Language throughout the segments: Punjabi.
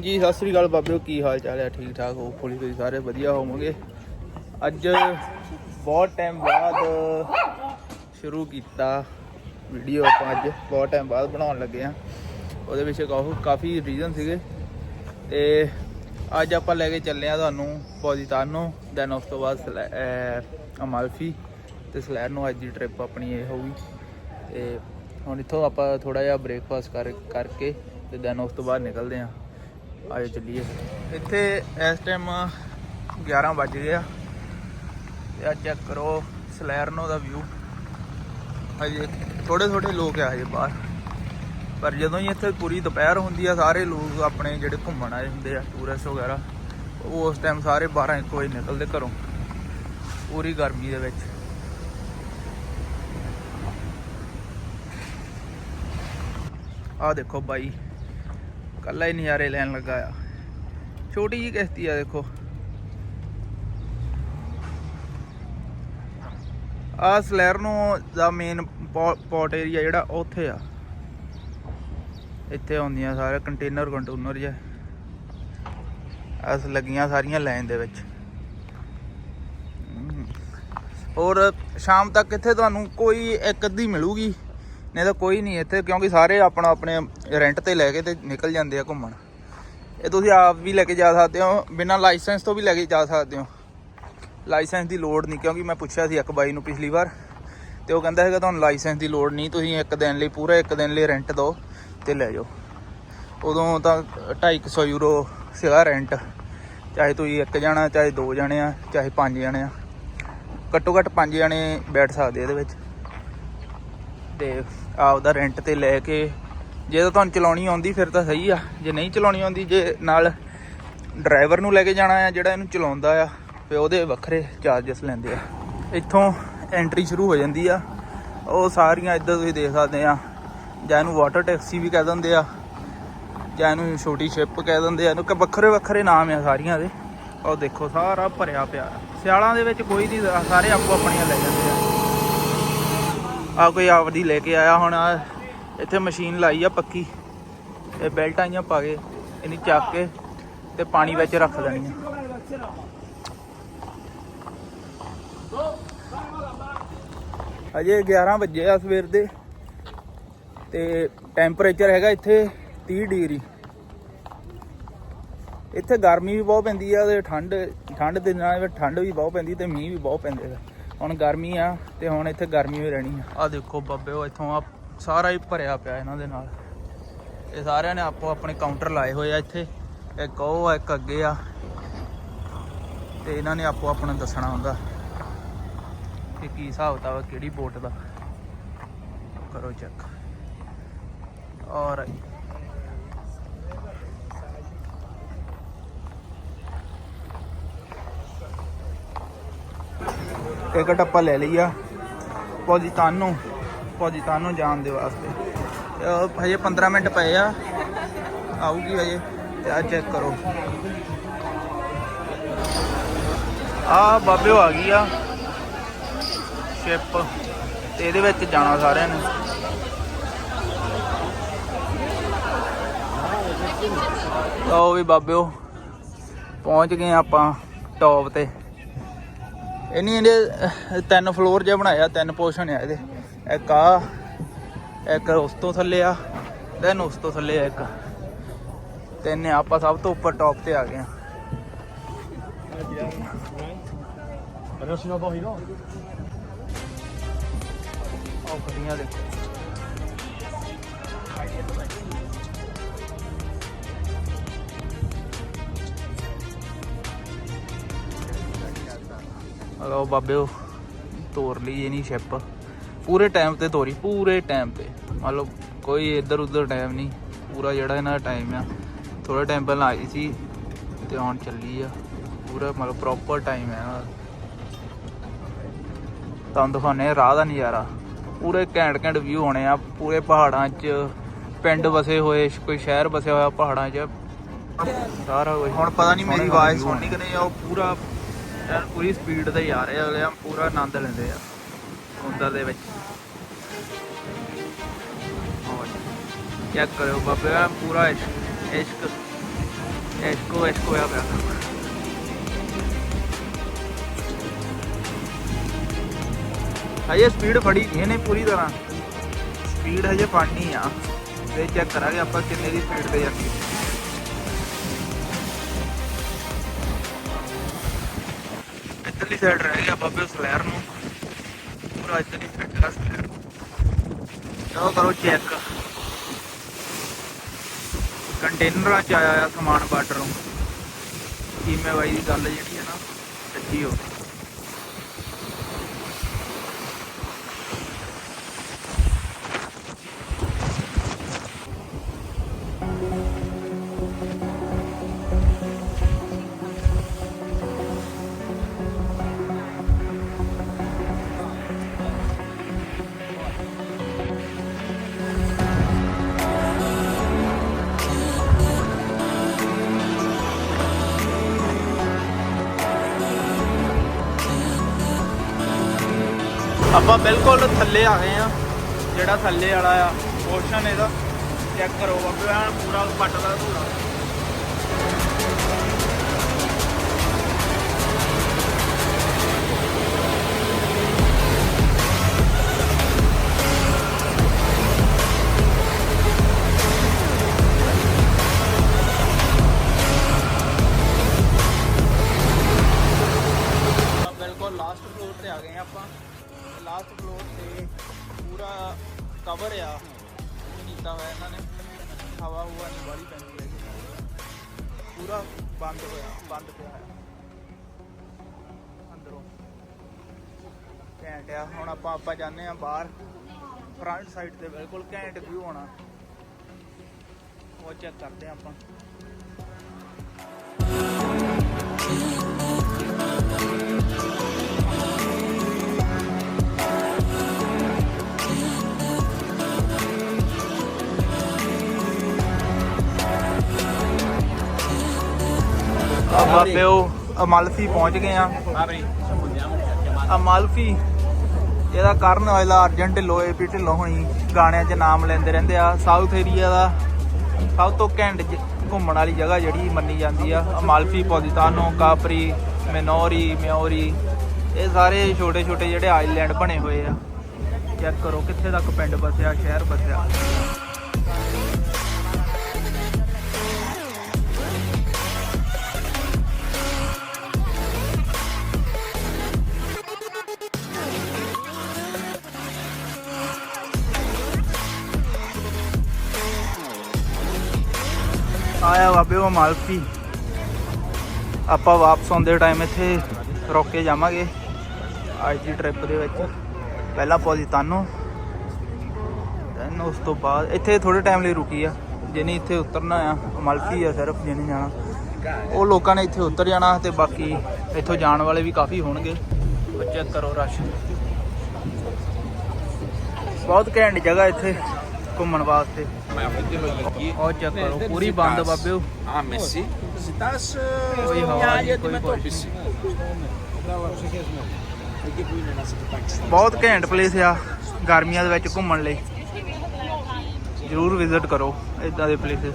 ਹਾਂਜੀ, ਸਤਿ ਸ੍ਰੀ ਅਕਾਲ ਬਾਬਿਓ ਕੀ ਹਾਲ ਚਾਲ ਹੈ? ਠੀਕ ਠਾਕ ਹੋਪਫੁਲੀ ਤੁਸੀਂ ਸਾਰੇ ਵਧੀਆ ਹੋਵੋਗੇ। ਅੱਜ ਬਹੁਤ ਟਾਈਮ ਬਾਅਦ ਸ਼ੁਰੂ ਕੀਤਾ ਵੀਡੀਓ ਆਪਾਂ ਅੱਜ, ਬਹੁਤ ਟਾਈਮ ਬਾਅਦ ਬਣਾਉਣ ਲੱਗੇ ਆ ਉਹਦੇ ਵਿੱਚ ਕਾਫੀ ਕਾਫੀ ਰੀਜ਼ਨ ਸੀਗੇ। ਤੇ ਅੱਜ ਆਪਾਂ ਲੈ ਕੇ ਚੱਲੇ ਆ ਤੁਹਾਨੂੰ ਪੋਜ਼ਿਟਾਨੋ ਦੈਨ ਉਸ ਤੋਂ ਬਾਅਦ ਸਲੈ- ਅਮਾਲਫੀ ਤੇ ਸਲੈਰ ਨੂੰ ਅੱਜ ਦੀ ਟ੍ਰਿਪ ਆਪਣੀ ਇਹ ਹੋਊਗੀ ਤੇ ਹੁਣ ਇੱਥੋਂ ਆਪਾਂ ਥੋੜਾ ਜਿਹਾ ਬ੍ਰੇਕਫਾਸਟ ਕਰ, ਕਰਕੇ, ਤੇ ਦੈਨ ਉਸ ਤੋਂ ਬਾਅਦ ਨਿਕਲਦੇ ਆ ਆਜੋ ਚੱਲੀਏ। ਇੱਥੇ ਇਸ ਟਾਈਮ 11 ਵੱਜ ਗਏ ਆ ਤੇ ਆ ਚੈੱਕ ਕਰੋ ਸਲੈਰਨੋ ਦਾ ਵਿਊ ਹਜੇ ਥੋੜੇ ਥੋੜੇ ਲੋਕ ਆ ਹਜੇ ਬਾਹਰ। ਪਰ ਜਦੋਂ ਹੀ ਇੱਥੇ ਪੂਰੀ ਦੁਪਹਿਰ ਹੁੰਦੀ ਆ, ਸਾਰੇ ਲੋਕ ਆਪਣੇ ਜਿਹੜੇ ਘੁੰਮਣ ਆਏ ਹੁੰਦੇ ਆ ਟੂਰਿਸਟ ਵਗੈਰਾ, ਉਹ ਉਸ ਟਾਈਮ ਸਾਰੇ 12 1 ਵਜੇ ਨਿਕਲਦੇ ਘਰੋਂ। ਪੂਰੀ ਗਰਮੀ ਦੇ ਵਿੱਚ। ਆਹ ਦੇਖੋ ਬਾਈ। ਕੱਲਾ ਹੀ ਨਜ਼ਾਰੇ ਲੈਣ ਲੱਗਾ ਆ। ਛੋਟੀ ਜੀ ਕਿਸ਼ਤੀ ਆ ਦੇਖੋ। ਆ ਸਲੈਰਨੋ ਦਾ ਮੇਨ ਪੋਰਟ ਏਰੀਆ ਜਿਹੜਾ ਉੱਥੇ ਆ। ਇੱਥੇ ਆਉਂਦੀਆਂ ਸਾਰੇ ਕੰਟੇਨਰ ਕੰਟੂਨਰ ਜਿਹਾ। ਅਸ ਲੱਗੀਆਂ ਸਾਰੀਆਂ ਲਾਈਨ ਦੇ ਵਿੱਚ। ਹਮ। ਔਰ ਸ਼ਾਮ ਤੱਕ ਇੱਥੇ ਤੁਹਾਨੂੰ ਕੋਈ ਇੱਕ ਅੱਧੀ ਮਿਲੂਗੀ। ਨਹੀਂ ਤਾਂ ਕੋਈ ਨਹੀਂ ਇੱਥੇ, ਕਿਉਂਕਿ ਸਾਰੇ ਆਪਣਾ ਆਪਣੇ ਰੈਂਟ ਤੇ ਲੈ ਕੇ ਤੇ ਨਿਕਲ ਜਾਂਦੇ ਆ ਘੁੰਮਣ। ਇਹ ਤੁਸੀਂ ਆਪ ਵੀ ਲੈ ਕੇ ਜਾ ਸਕਦੇ ਹੋ, ਬਿਨਾਂ ਲਾਇਸੈਂਸ ਤੋਂ ਵੀ ਲੈ ਕੇ ਜਾ ਸਕਦੇ ਹੋ। ਲਾਇਸੈਂਸ ਦੀ ਲੋੜ ਨਹੀਂ, ਕਿਉਂਕਿ ਮੈਂ ਪੁੱਛਿਆ ਸੀ ਇੱਕ ਬਾਈ ਨੂੰ ਪਿਛਲੀ ਵਾਰ, ਤੇ ਉਹ ਕਹਿੰਦਾ ਹੈਗਾ ਤੁਹਾਨੂੰ ਲਾਇਸੈਂਸ ਦੀ ਲੋੜ ਨਹੀਂ, ਤੁਸੀਂ ਇੱਕ ਦਿਨ ਲਈ, ਪੂਰਾ ਇੱਕ ਦਿਨ ਲਈ ਰੈਂਟ ਦਿਓ ਤੇ ਲੈ ਜਾਓ। ਉਦੋਂ ਤਾਂ 250 ਯੂਰੋ ਸੀਗਾ ਰੈਂਟ ਚਾਹੇ ਤੁਸੀਂ ਇੱਕ ਜਾਣਾ, ਚਾਹੇ ਦੋ ਜਾਣੇ ਆ, ਚਾਹੇ ਪੰਜ ਜਾਣੇ ਆ। ਘੱਟੋ ਘੱਟ ਪੰਜ ਜਾਣੇ ਬੈਠ ਸਕਦੇ ਇਹਦੇ ਵਿੱਚ। ਤੇ ਆਪਦਾ ਰੈਂਟ ਤੇ ਲੈ ਕੇ ਜੇ ਤਾਂ ਤੁਹਾਨੂੰ ਚਲਾਉਣੀ ਆਉਂਦੀ ਫਿਰ ਤਾਂ ਸਹੀ ਆ, ਜੇ ਨਹੀਂ ਚਲਾਉਣੀ ਆਉਂਦੀ, ਜੇ ਨਾਲ ਡਰਾਈਵਰ ਨੂੰ ਲੈ ਕੇ ਜਾਣਾ ਆ, ਜਿਹੜਾ ਇਹਨੂੰ ਚਲਾਉਂਦਾ ਆ ਤੇ ਉਹਦੇ ਵੱਖਰੇ ਚਾਰजेस ਲੈਂਦੇ ਆ। ਇੱਥੋਂ ਐਂਟਰੀ ਸ਼ੁਰੂ ਹੋ ਜਾਂਦੀ ਆ, ਉਹ ਸਾਰੀਆਂ ਇੱਧਰ ਤੁਸੀਂ ਦੇਖ ਸਕਦੇ ਆ। ਜਾਂ ਇਹਨੂੰ ਵਾਟਰ ਟੈਕਸੀ ਵੀ ਕਹਿ ਦਿੰਦੇ ਆ, ਜਾਂ ਇਹਨੂੰ ਛੋਟੀ ਸ਼ਿਪ ਕਹਿ ਦਿੰਦੇ ਆ, ਇਹਨੂੰ ਕਿ ਵੱਖਰੇ ਵੱਖਰੇ ਨਾਮ ਆ ਸਾਰੀਆਂ ਦੇ। ਉਹ ਦੇਖੋ, ਸਾਰਾ ਭਰਿਆ ਪਿਆ। ਸਿਆਲਾਂ ਦੇ ਵਿੱਚ ਕੋਈ ਨਹੀਂ, ਸਾਰੇ ਆਪੋ ਆਪਣੀਆਂ ਲੈ ਜਾਂਦੇ ਆ। ਆ ਕੋਈ ਆਪਦੀ ਲੈ ਕੇ ਆਇਆ ਹੁਣ, ਆਹ ਇੱਥੇ ਮਸ਼ੀਨ ਲਾਈ ਆ ਪੱਕੀ। ਇਹ ਬੈਲਟਾਂ ਆਈਆਂ ਪਾ ਕੇ, ਇਹਨੂੰ ਚੱਕ ਕੇ ਤੇ ਪਾਣੀ ਵਿੱਚ ਰੱਖ ਦੇਣੀ ਆ। ਅਜੇ 11 ਵਜੇ ਆ ਸਵੇਰ ਦੇ ਤੇ ਟੈਂਪਰੇਚਰ ਹੈਗਾ ਇੱਥੇ 30 ਡਿਗਰੀ। ਇੱਥੇ ਗਰਮੀ ਵੀ ਬਹੁਤ ਪੈਂਦੀ ਆ ਤੇ ਠੰਡ ਠੰਡ ਦੇ ਨਾਲ ਠੰਡ ਵੀ ਬਹੁਤ ਪੈਂਦੀ ਤੇ ਮੀਂਹ ਵੀ ਬਹੁਤ ਪੈਂਦੇ ਆ। ਹੁਣ ਗਰਮੀ ਆ ਤੇ ਹੁਣ ਇੱਥੇ ਗਰਮੀ ਵੀ ਰਹਿਣੀ ਆ। ਆ ਦੇਖੋ ਬਾਬੇ, ਉਹ ਇੱਥੋਂ ਆ ਸਾਰਾ ਹੀ ਭਰਿਆ ਪਿਆ ਇਹਨਾਂ ਦੇ ਨਾਲ। ਇਹ ਸਾਰਿਆਂ ਨੇ ਆਪੋ ਆਪਣੇ ਕਾਊਂਟਰ ਲਾਏ ਹੋਏ ਆ ਇੱਥੇ। ਇੱਕ ਉਹ ਆ, ਇੱਕ ਅੱਗੇ ਆ। ਤੇ ਇਹਨਾਂ ਨੇ ਆਪੋ ਆਪਣਾ ਦੱਸਣਾ ਹੁੰਦਾ ਕਿ ਕੀ ਹਿਸਾਬ ਕਿਤਾਬ ਕਿਹੜੀ ਬੋਟ ਦਾ। ਕਰੋ ਚੈੱਕ ਔਰ ਟਿਕਟ ਆਪਾਂ ਲੈ ਲਈ ਆ। ਪੋਜੀਤਾਨੋ ਪੋਜੀਤਾਨੋ ਜਾਣ ਦੇ ਵਾਸਤੇ। ਤੇ ਉਹ ਹਜੇ 15 ਮਿੰਟ ਪਏ ਆ। ਆਊਗੀ ਹਜੇ, ਤੇ ਆ ਚੈੱਕ ਕਰੋ। ਆ ਬਾਬਿਓ ਆ ਗਈ ਆ। ਸ਼ਿਪ, ਤੇ ਇਹਦੇ ਵਿੱਚ ਜਾਣਾ ਸਾਰਿਆਂ ਨੇ। ਲਓ ਵੀ ਬਾਬਿਓ, ਪਹੁੰਚ ਗਏ ਆਪਾਂ ਟੌਪ ਤੇ। ਇਹਨੀ ਇਹਦੇ ਤਿੰਨ ਫਲੋਰ ਜਿਹਾ ਬਣਾਇਆ, ਤਿੰਨ ਪੋਰਸ਼ਨ ਆ ਇਹਦੇ। ਇੱਕ ਆ, ਇੱਕ ਉਸ ਤੋਂ ਥੱਲੇ ਆ ਦੈਨ ਉਸ ਤੋਂ ਥੱਲੇ ਆ ਇੱਕ। ਤਿੰਨ ਆਪਾਂ ਸਭ ਤੋਂ ਉੱਪਰ ਟੌਪ ਤੇ ਆ ਗਏ ਆ। ਆਹ ਗੱਡੀਆਂ ਦੇਖੋ। ਹਲੋ ਬਾਬਿਓ ਤੋਰ ਲਈ ਇਹ ਨਹੀਂ ਸ਼ਿਪ। ਪੂਰੇ ਟਾਈਮ ਤੇ ਤੋਰੀ ਪੂਰੇ ਟਾਈਮ ਤੇ। ਮੰਨ ਲਓ ਕੋਈ ਇੱਧਰ ਉੱਧਰ ਟਾਈਮ ਨਹੀਂ ਪੂਰਾ ਜਿਹੜਾ ਇਹਨਾਂ ਦਾ ਟਾਈਮ ਆ। ਥੋੜਾ ਟਾਈਮ ਪਹਿਲਾਂ ਆਈ ਸੀ ਤੇ ਹੁਣ ਚੱਲੀ ਆ। ਪੂਰਾ ਮਤਲਬ ਪ੍ਰੋਪਰ ਟਾਈਮ ਹੈ ਇਹਨਾਂ ਦਾ ਤੁਹਾਨੂੰ ਦਿਖਾਉਂਦੇ ਆ ਰਾਹ ਦਾ ਨਜ਼ਾਰਾ। ਪੂਰੇ ਘੈਂਟ ਘੈਂਟ ਵਿਊ ਹੋਣੇ ਆ। ਪੂਰੇ ਪਹਾੜਾਂ 'ਚ ਪਿੰਡ ਵਸੇ ਹੋਏ ਕੋਈ ਸ਼ਹਿਰ ਵਸਿਆ ਹੋਇਆ ਪਹਾੜਾਂ 'ਚ। ਸਾਰਾ ਕੁਝ ਹੁਣ ਪਤਾ ਨਹੀਂ ਮੇਰੀ ਆਵਾਜ਼ ਸੁਣਨੀ ਕਿ ਨਹੀਂ ਆ ਉਹ ਪੂਰਾ ਐਨ ਪੂਰੀ ਸਪੀਡ ਤੇ ਹੀ ਆ ਰਹੇ ਆ, ਅਗਲੇ ਆ ਪੂਰਾ ਆਨੰਦ ਲੈਂਦੇ ਆ ਸਮੁੰਦਰ ਦੇ ਵਿੱਚ। ਚੈੱਕ ਕਰਿਓ ਬਾਬੇ ਐਨ ਪੂਰਾ ਇਸ਼ਕ ਇਸ਼ਕ, ਇਸਕੋ ਇਸਕੋ ਆ ਪਿਆ। ਹਜੇ ਸਪੀਡ ਫੜੀ ਨਹੀਂ ਨੇ ਪੂਰੀ ਤਰ੍ਹਾਂ। ਸਪੀਡ ਹਜੇ ਫੜਨੀ ਆ, ਤੇ ਚੈੱਕ ਕਰਾਂਗੇ ਆਪਾਂ ਕਿੰਨੇ ਦੀ ਸਪੀਡ ਤੇ ਜਾਂਦੀ ਹੈ ਇੱਧਰਲੀ ਸਾਈਡ ਰਹਿ ਗਿਆ ਬਾਬੇ ਸਲੈਰ ਨੂੰ। ਪੂਰਾ ਇੱਧਰਲੀ ਸਾਈਡ ਦਾ ਸਲੈਰ ਚਲੋ ਕਰੋ ਚੈੱਕ ਕੰਟੇਨਰਾਂ ਚ ਆਇਆ ਆ ਸਮਾਨ ਬਾਰਡਰੋਂ ਕੀਮੇ ਬਾਈ ਦੀ ਗੱਲ ਜਿਹੜੀ ਹੈ ਨਾ, ਸੱਚੀ ਹੋ ਗਈ। ਆਪਾਂ ਬਿਲਕੁਲ ਥੱਲੇ ਆ ਗਏ ਆ। ਜਿਹੜਾ ਥੱਲੇ ਵਾਲਾ ਆ ਪੋਰਸ਼ਨ ਇਹਦਾ ਚੈੱਕ ਕਰੋ ਬਾਬੇ, ਐਨ ਪੂਰਾ ਪੱਟਦਾ ਧੂਰਾ ਆਪਾਂ ਕਵਰ ਆ। ਇਹ ਕੀਤਾ ਹੋਇਆ ਇਹਨਾਂ ਨੇ। ਹਵਾ ਹੁਵਾ ਨਹੀਂ, ਬਾਲੀ ਪੈਂਦੀ ਹੈ। ਪੂਰਾ ਬੰਦ ਹੋਇਆ, ਬੰਦ ਪਿਆ ਹੈ। ਅੰਦਰੋਂ। ਘੈਂਟ ਆ। ਹੁਣ ਆਪਾਂ ਆਪਾਂ ਜਾਂਦੇ ਆ ਬਾਹਰ। ਫਰੰਟ ਸਾਈਡ ਤੇ ਬਿਲਕੁਲ ਘੈਂਟ ਵਿਊ ਆਉਣਾ ਉਹ ਚੈੱਕ ਕਰਦੇ ਆ ਆਪਾਂ। ਬਾਬਿਓ ਅਮਲਫੀ ਪਹੁੰਚ ਗਏ ਆ। ਅਮਲਫੀ ਇਹਦਾ ਕਰਨ ਔਜਲਾ ਅਰਜਨ ਢਿੱਲੋਂ ਏਪੀ ਢਿੱਲੋਂ ਹੋਣੀ ਗਾਣਿਆਂ 'ਚ ਨਾਮ ਲੈਂਦੇ ਰਹਿੰਦੇ ਆ। ਸਾਊਥ ਏਰੀਆ ਦਾ ਸਭ ਤੋਂ ਘੈਂਟ ਘੁੰਮਣ ਵਾਲੀ ਜਗ੍ਹਾ ਜਿਹੜੀ ਮੰਨੀ ਜਾਂਦੀ ਆ ਅਮਲਫੀ ਪੋਜ਼ਿਤਾਨੋ ਕਾਪਰੀ ਮੈਨੋਰੀ ਮਿਓਰੀ ਇਹ ਸਾਰੇ ਛੋਟੇ ਛੋਟੇ ਜਿਹੜੇ ਆਈਲੈਂਡ ਬਣੇ ਹੋਏ ਆ। ਚੈੱਕ ਕਰੋ ਕਿੱਥੇ ਤੱਕ ਪਿੰਡ ਬਸਿਆ ਸ਼ਹਿਰ ਬਸਿਆ ਆਇਆ ਬਾਬੇ ਉਹ ਮਾਲਕੀ ਆਪਾਂ ਵਾਪਸ ਆਉਂਦੇ ਟਾਈਮ ਇੱਥੇ ਰੁਕ ਕੇ ਜਾਵਾਂਗੇ। ਅੱਜ ਦੀ ਟ੍ਰਿਪ ਦੇ ਵਿੱਚ। ਪਹਿਲਾਂ ਪੋਜ਼ਿਤਾਨੋ ਦੈਨ ਉਸ ਤੋਂ ਬਾਅਦ ਇੱਥੇ ਥੋੜੇ ਟਾਈਮ ਲਈ ਰੁਕੀ ਆ। ਜਿਹਨੇ ਇੱਥੇ ਉਤਰਨਾ ਆ ਮਾਲਕੀ ਆ ਸਿਰਫ ਜਿਹਨੇ ਜਾਣਾ। ਉਹ ਲੋਕਾਂ ਨੇ ਇੱਥੇ ਉਤਰ ਜਾਣਾ ਤੇ ਬਾਕੀ ਇੱਥੋਂ ਜਾਣ ਵਾਲੇ ਵੀ ਕਾਫੀ ਹੋਣਗੇ। ਉਹ ਚੈੱਕ ਕਰੋ ਰਸ਼ ਬਹੁਤ ਘੈਂਟ ਜਗ੍ਹਾ ਇੱਥੇ ਘੁੰਮਣ ਵਾਸਤੇ। Ma vedevo aqui. ਉਹ ਚੈੱਕ ਕਰੋ ਪੂਰੀ ਬੰਦ ਬਾਬਿਓ Ah, mas sì. Se estás Oi, in Hawaii, Italia, coi ti metto coi. piscina. Perché qui nella Pakistan. ਬਹੁਤ ਘੈਂਟ ਪਲੇਸ ਆ ਗਰਮੀਆਂ ਦੇ ਵਿੱਚ ਘੁੰਮਣ ਲਈ ਜ਼ਰੂਰ ਵਿਜ਼ਿਟ ਕਰੋ ਇਦਾਂ ਦੇ places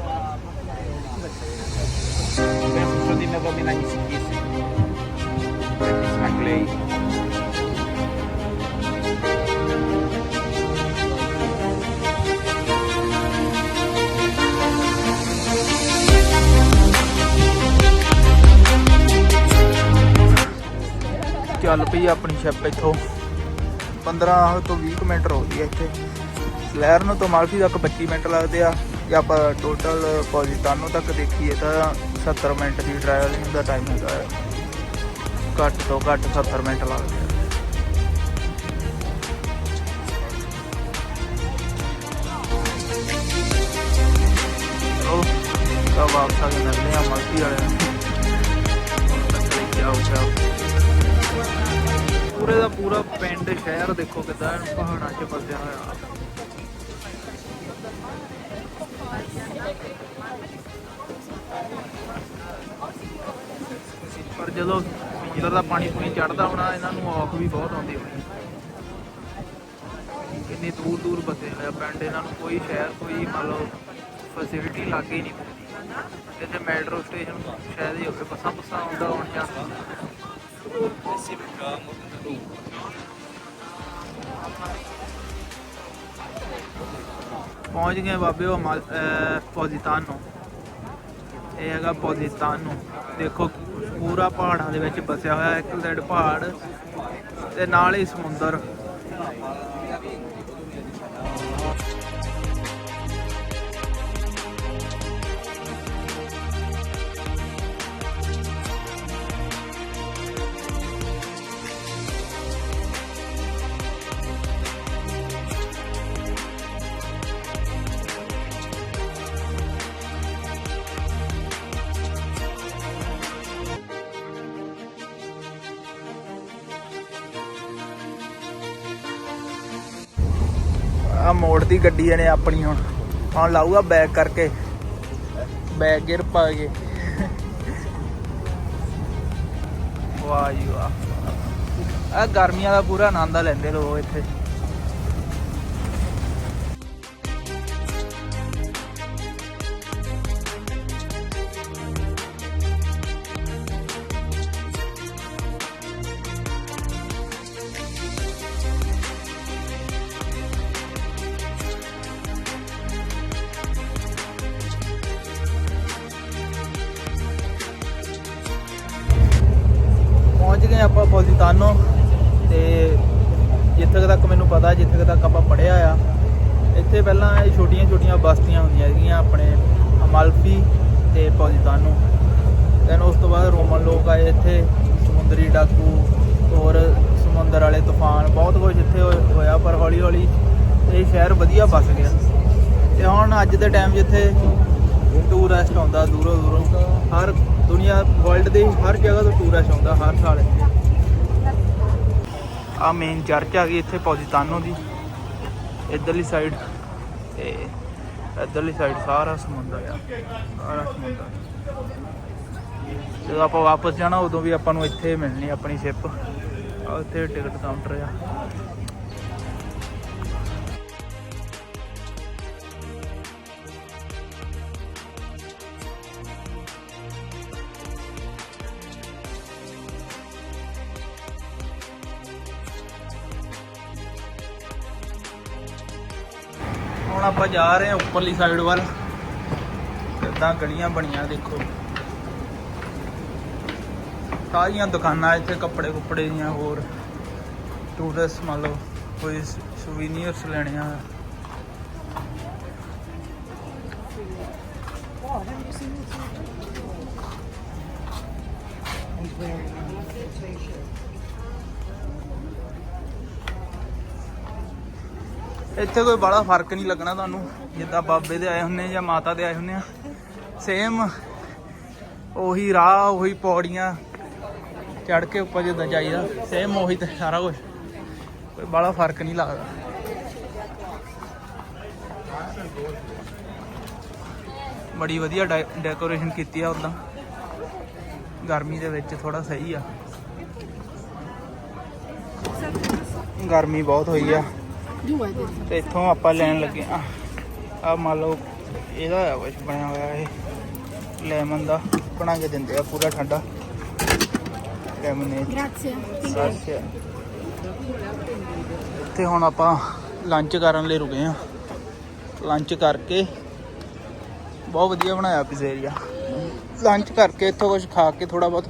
Penso só di me dominar in sicchissimo. Anche lei. ਚੱਲ ਆਪਣੀ ਸ਼ਿਪ ਇੱਥੋਂ। 15 ਤੋਂ 20 ਕੁ ਮਿੰਟ ਰੋਕਦੀ ਹੈ ਇੱਥੇ। ਲਹਿਰ ਨੂੰ ਤੋਂ ਮਾਲਫੀ ਤੱਕ 25 ਮਿੰਟ ਲੱਗਦੇ ਆ। ਜੇ ਆਪਾਂ ਟੋਟਲ ਪੋਜ਼ਿਟਾਨੋ ਤੱਕ ਦੇਖੀਏ ਤਾਂ 70 ਮਿੰਟ ਦੀ ਟਰੈਵਲਿੰਗ ਦਾ ਟਾਈਮ ਹੁੰਦਾ ਹੈ ਘੱਟ ਤੋਂ ਘੱਟ 70 ਮਿੰਟ ਲੱਗਦੇ ਪੂਰਾ ਪਿੰਡ, ਸ਼ਹਿਰ ਦੇਖੋ ਕਿਦਾਂ ਪਹਾੜਾਂ 'ਚ ਫਸਿਆ ਹੋਇਆ। ਪਰ ਜਦੋਂ ਸਮੁੰਦਰ ਦਾ ਪਾਣੀ ਪੂਣੀ ਚੜਦਾ ਹੋਣਾ, ਇਹਨਾਂ ਨੂੰ ਔਖ ਵੀ ਬਹੁਤ ਆਉਂਦੀ ਹੋਣੀ। ਕਿੰਨੀ ਦੂਰ ਦੂਰ ਬਸੇ ਹੋਇਆ ਪਿੰਡ, ਇਹਨਾਂ ਨੂੰ ਕੋਈ ਸ਼ਹਿਰ, ਕੋਈ ਮੰਨ ਫੈਸਿਲਿਟੀ ਲੱਗੇ ਨਹੀਂ ਪੈਂਦੀ ਇੱਥੇ ਮੈਟਰੋ ਸਟੇਸ਼ਨ ਸ਼ਾਇਦ ਹੀ ਹੋਵੇ ਬੱਸਾਂ ਬੱਸਾਂ ਆਉਂਦਾ ਹੋਣ ਜਾਂ ਪਹੁੰਚ ਗਏ ਬਾਬੇ ਉਹ ਪੋਜ਼ਿਤਾਨ। ਨੂੰ ਇਹ ਹੈਗਾ ਪੋਜ਼ਿਤਾਨ। ਨੂੰ ਦੇਖੋ, ਪੂਰਾ ਪਹਾੜਾਂ ਦੇ ਵਿੱਚ ਬਸਿਆ ਹੋਇਆ, ਇੱਕ ਸਾਈਡ ਪਹਾੜ ਤੇ ਨਾਲ ਹੀ ਸਮੁੰਦਰ। ਆ ਮੋੜ ਦੀ ਗੱਡੀ ਇਹਨੇ ਆਪਣੀ ਹੁਣ। ਹੁਣ ਲਾਊਗਾ ਬੈਕ ਕਰਕੇ। ਬੈਕ ਗੇਅਰ ਪਾ ਕੇ। ਵਾਹ ਜੀ ਵਾਹ। ਆ ਗਰਮੀਆਂ ਦਾ ਪੂਰਾ ਆਨੰਦ ਲੈਂਦੇ ਲੋਕ ਇੱਥੇ। ਪਹੁੰਚ ਗਏ ਆਪਾਂ ਪੋਜ਼ਿਤਾਨੋ ਤੇ ਜਿੱਥੇ ਤੱਕ ਮੈਨੂੰ ਪਤਾ, ਜਿੱਥੇ ਤੱਕ ਆਪਾਂ ਪੜਿਆ ਆ, ਇੱਥੇ ਪਹਿਲਾਂ ਇਹ ਛੋਟੀਆਂ ਛੋਟੀਆਂ ਬਸਤੀਆਂ ਹੁੰਦੀਆਂ ਸੀਗੀਆਂ ਆਪਣੇ ਅਮਾਲਫੀ ਤੇ ਪੋਜ਼ਿਤਾਨੋ ਦੈਨ ਉਸ ਤੋਂ ਬਾਅਦ ਰੋਮਨ ਲੋਕ ਆਏ ਇੱਥੇ, ਸਮੁੰਦਰੀ ਡਾਕੂ ਹੋਰ ਸਮੁੰਦਰ ਵਾਲੇ ਤੂਫਾਨ, ਬਹੁਤ ਕੁਝ ਇੱਥੇ ਹੋਏ- ਹੋਇਆ, ਪਰ ਹੌਲੀ ਹੌਲੀ ਇਹ ਸ਼ਹਿਰ ਵਧੀਆ ਬਸ ਗਿਆ। ਤੇ ਹੁਣ ਅੱਜ ਦੇ ਟਾਈਮ ਜਿੱਥੇ ਟੂਰਿਸਟ ਆਉਂਦਾ ਦੂਰੋਂ ਦੂਰੋਂ ਹਰ ਦੁਨੀਆ ਵਰਲਡ ਦੇ ਹਰ ਜਗ੍ਹਾ ਤੋਂ ਟੂਰਿਸਟ ਆਉਂਦਾ ਹਰ ਸਾਲ ਇੱਥੇ। ਆ ਮੇਨ ਚਰਚ ਆ ਗਈ ਇੱਥੇ ਪੋਜ਼ਿਤਾਨੋ ਦੀ। ਇਧਰਲੀ ਸਾਈਡ ਤੇ ਇਧਰਲੀ ਸਾਈਡ ਸਾਰਾ ਸਮੁੰਦਰ ਆ। ਸਾਰਾ ਸਮੁੰਦਰ। ਜਦੋਂ ਆਪਾਂ ਵਾਪਸ ਜਾਣਾ, ਉਦੋਂ ਵੀ ਆਪਾਂ ਨੂੰ ਇੱਥੇ ਮਿਲਣੀ ਆਪਣੀ ਸ਼ਿਪ ਆ ਉੱਥੇ ਟਿਕਟ ਕਾਊਂਟਰ ਆ। ਆਪਾਂ ਜਾ ਰਹੇ ਹਾਂ ਉੱਪਰਲੀ ਸਾਈਡ ਵੱਲ। ਕਿੱਦਾਂ ਗਲੀਆਂ ਬਣੀਆਂ ਦੇਖੋ। ਸਾਰੀਆਂ ਦੁਕਾਨਾਂ ਇੱਥੇ ਕੱਪੜੇ ਕੁੱਪੜੇ ਦੀਆਂ ਹੋਰ। ਟੂਰਿਸਟ ਮੰਨ ਲਓ, ਕੋਈ ਸੁਵੀਨੀਅਰਸ ਲੈਣੇ ਆ ਇੱਥੇ ਕੋਈ ਬੜਾ ਫ਼ਰਕ ਨਹੀਂ ਲੱਗਣਾ ਤੁਹਾਨੂੰ, ਜਿੱਦਾਂ ਬਾਬੇ ਦੇ ਆਏ ਹੁੰਨੇ ਜਾਂ ਮਾਤਾ ਦੇ ਆਏ ਹੁੰਨੇ ਆ। ਸੇਮ ਉਹੀ ਰਾਹ, ਉਹੀ ਪੌੜੀਆਂ ਚੜ ਕੇ ਉੱਪਰ ਜਿੱਦਾਂ ਜਾਈਦਾ ਸੇਮ ਉਹੀ ਤੇ ਸਾਰਾ ਕੁਝ ਕੋਈ ਬੜਾ ਫ਼ਰਕ ਨਹੀਂ ਲੱਗਦਾ। ਬੜੀ ਵਧੀਆ ਡੈਕੋਰੇਸ਼ਨ ਕੀਤੀ ਆ ਉਦਾਂ। ਗਰਮੀ ਦੇ ਵਿੱਚ ਥੋੜਾ ਸਹੀ ਆ। ਗਰਮੀ ਬਹੁਤ ਹੋਈ ਆ। ਤੇ ਇੱਥੋਂ ਆਪਾਂ ਲੈਣ ਲੱਗੇ ਆ। ਆ ਮੰਨ ਲਓ ਇਹਦਾ ਆ ਕੁਝ ਬਣਿਆ ਹੋਇਆ ਇਹ। ਲੈਮਨ ਦਾ ਬਣਾ ਕੇ ਦਿੰਦੇ ਆ ਪੂਰਾ ਠੰਡਾ। Lemonade Grazie. ਅੱਛਾ ਤੇ ਹੁਣ ਆਪਾਂ ਲੰਚ ਕਰਨ ਲਈ ਰੁਕੇ ਆ। ਲੰਚ ਕਰਕੇ ਬਹੁਤ ਵਧੀਆ ਬਣਾਇਆ ਪਿਜ਼ੇਰੀਆ ਲੰਚ ਕਰਕੇ ਇੱਥੋਂ ਕੁਝ ਖਾ ਕੇ ਥੋੜਾ ਬਹੁਤ।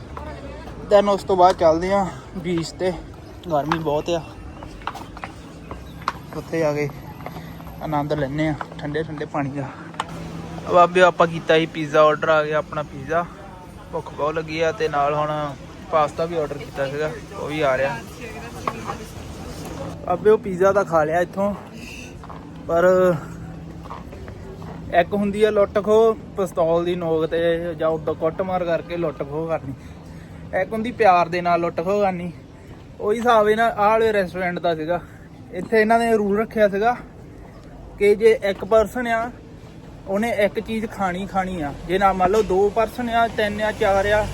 ਦੈਨ ਉਸ ਤੋਂ ਬਾਅਦ ਚੱਲਦੇ ਆ ਬੀਚ ਤੇ। ਗਰਮੀ ਬਹੁਤ ਆ। ਉੱਥੇ ਜਾ ਕੇ ਆਨੰਦ ਲੈਣੇ ਆ ਠੰਡੇ ਠੰਡੇ ਪਾਣੀ ਦਾ। ਬਾਬੇ ਆਪਾਂ ਕੀਤਾ ਸੀ ਪੀਜ਼ਾ ਆਰਡਰ ਆ ਗਿਆ ਆਪਣਾ ਪੀਜ਼ਾ ਭੁੱਖ ਬਹੁਤ ਲੱਗੀ ਆ ਤੇ ਨਾਲ ਹੁਣ ਪਾਸਤਾ ਵੀ ਆਰਡਰ ਕੀਤਾ ਸੀਗਾ, ਉਹ ਵੀ ਆ ਰਿਹਾ। ਬਾਬੇ ਉਹ ਪੀਜ਼ਾ ਤਾਂ ਖਾ ਲਿਆ ਇੱਥੋਂ, ਪਰ ਇੱਕ ਹੁੰਦੀ ਆ ਲੁੱਟ ਖੋ ਪਿਸਤੌਲ ਦੀ ਨੋਕ ਤੇ ਜਾਂ ਉਦੋਂ ਕੁੱਟਮਾਰ ਕਰਕੇ ਲੁੱਟ ਖੋ ਕਰਨੀ। ਇੱਕ ਹੁੰਦੀ ਪਿਆਰ ਦੇ ਨਾਲ ਲੁੱਟ ਖੋ ਕਰਨੀ। ਉਹੀ ਹਿਸਾਬ ਇਹਨਾਂ ਆਹ ਵਾਲੇ ਰੈਸਟੋਰੈਂਟ ਦਾ ਸੀਗਾ। ਇੱਥੇ ਇਹਨਾਂ ਨੇ ਰੂਲ ਰੱਖਿਆ ਸੀਗਾ ਕਿ ਜੇ ਇੱਕ ਪਰਸਨ ਆ, ਉਹਨੇ ਇੱਕ ਚੀਜ਼ ਖਾਣੀ ਖਾਣੀ ਆ। ਜੇ ਨਾ ਮੰਨ ਲਓ ਦੋ ਪਰਸਨ ਆ, ਤਿੰਨ ਆ, ਚਾਰ ਆ,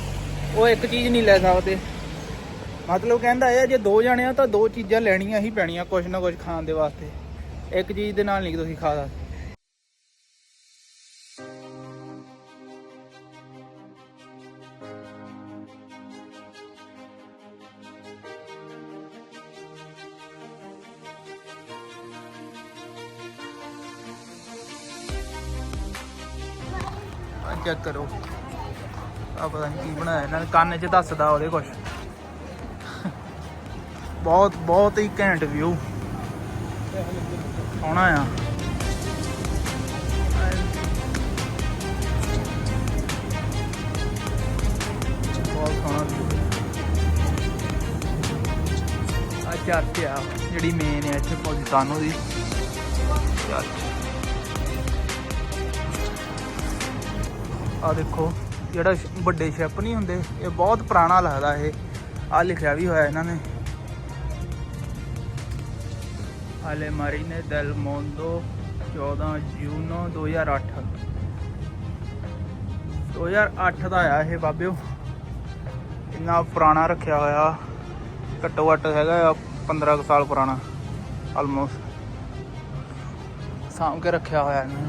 ਉਹ ਇੱਕ ਚੀਜ਼ ਨਹੀਂ ਲੈ ਸਕਦੇ। ਮਤਲਬ ਕਹਿੰਦਾ ਇਹ ਆ, ਜੇ ਦੋ ਜਣੇ ਆ ਤਾਂ ਦੋ ਚੀਜ਼ਾਂ ਲੈਣੀਆਂ ਹੀ ਪੈਣੀਆਂ ਕੁਝ ਨਾ ਕੁਝ ਖਾਣ ਦੇ ਵਾਸਤੇ। ਇੱਕ ਚੀਜ਼ ਦੇ ਨਾਲ ਨਹੀਂ ਤੁਸੀਂ ਖਾ ਸਕਦੇ। ਚੈੱਕ ਕਰੋ। ਆ ਪਤਾ ਨਹੀਂ ਕੀ ਬਣਾਇਆ ਇਹਨਾਂ ਨੇ, ਕੰਨ 'ਚ ਦੱਸਦਾ ਉਹਦੇ ਕੁਛ। ਬਹੁਤ ਬਹੁਤ ਹੀ ਘੈਂਟ ਵਿਊ ਸੋਹਣਾ ਆ। ਬਹੁਤ ਸੋਹਣਾ ਆ ਚਰਚ ਆ, ਜਿਹੜੀ ਮੇਨ ਹੈ ਇੱਥੇ ਪੋਜੀਸਾਨੋ ਦੀ ਚਰਚ ਆ ਦੇਖੋ, ਜਿਹੜਾ ਵੱਡੇ ਸ਼ੈਪ ਨਹੀਂ ਹੁੰਦੇ, ਇਹ ਬਹੁਤ ਪੁਰਾਣਾ ਲੱਗਦਾ ਇਹ। ਆ ਲਿਖਿਆ ਵੀ ਹੋਇਆ ਇਹਨਾਂ ਨੇ। ਹਾਲੇ ਮਾਰੀਨੇ ਦੈਲ ਮੋਂਦੋ 14 ਜੂਨ 2008 2008 ਦਾ ਆ ਇਹ ਬਾਬਿਓ। ਇੰਨਾ ਪੁਰਾਣਾ ਰੱਖਿਆ ਹੋਇਆ। ਘੱਟੋ ਘੱਟ ਹੈਗਾ ਆ 15 ਕੁ ਸਾਲ ਪੁਰਾਣਾ ਆਲਮੋਸਟ ਸਾਂਭ ਕੇ ਰੱਖਿਆ ਹੋਇਆ ਇਹਨੇ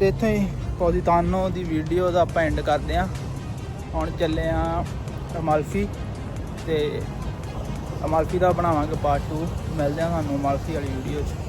ਤੇ ਇੱਥੇ ਹੀ ਪੌਦੀਤਾਨੋ ਦੀ ਵੀਡੀਓ ਦਾ ਆਪਾਂ ਐਂਡ ਕਰਦੇ ਆ ਹੁਣ ਚੱਲੇ ਆ ਅਮਾਲਫੀ ਤੇ ਅਮਾਲਫੀ ਦਾ ਬਣਾਵਾਂਗੇ ਪਾਰਟ 2 ਮਿਲਦੇ ਆ ਤੁਹਾਨੂੰ ਅਮਾਲਫੀ ਵਾਲੀ ਵੀਡੀਓ 'ਚ।